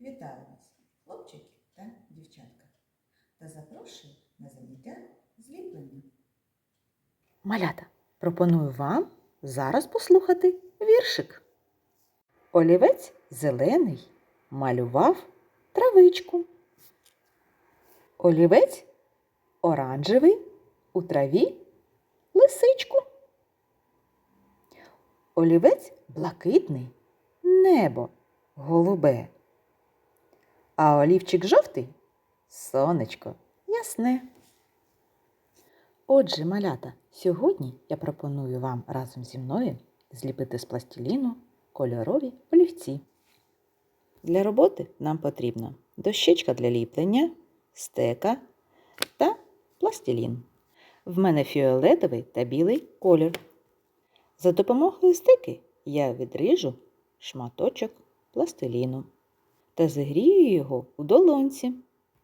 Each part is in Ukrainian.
Вітаю вас, хлопчики та дівчатка, та запрошую на заняття зліплення. Малята, пропоную вам зараз послухати віршик. Олівець зелений малював травичку. Олівець оранжевий у траві лисичку. Олівець блакитний небо голубе. А олівчик жовтий сонечко ясне. Отже, малята, сьогодні я пропоную вам разом зі мною зліпити з пластиліну кольорові олівці. Для роботи нам потрібна дощечка для ліплення, стека та пластилін. В мене фіолетовий та білий колір. За допомогою стеки я відріжу шматочок пластиліну та загрію його у долонці,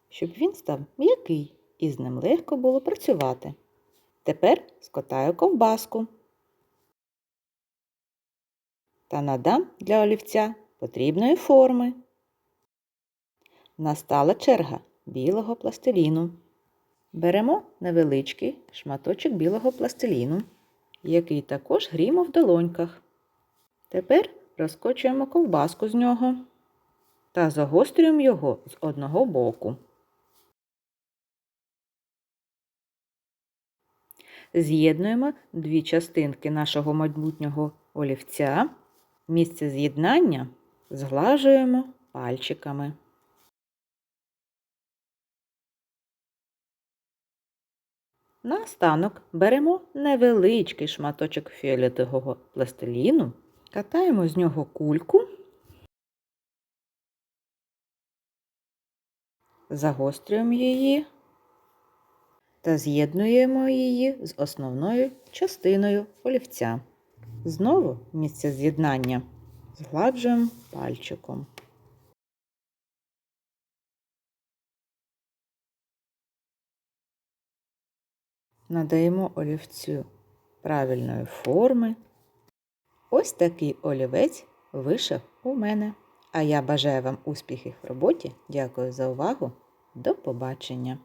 щоб він став м'який і з ним легко було працювати. Тепер скотаю ковбаску та надам для олівця потрібної форми. Настала черга білого пластиліну. Беремо невеличкий шматочок білого пластиліну, який також гріємо в долоньках. Тепер розкочуємо ковбаску з нього та загострюємо його з одного боку. З'єднуємо дві частинки нашого майбутнього олівця. Місце з'єднання зглажуємо пальчиками. Наостанок беремо невеличкий шматочок фіолетового пластиліну, катаємо з нього кульку, загострюємо її та з'єднуємо її з основною частиною олівця. Знову місце з'єднання згладжуємо пальчиком. Надаємо олівцю правильної форми. Ось такий олівець вийшов у мене. А я бажаю вам успіхів в роботі. Дякую за увагу. До побачення!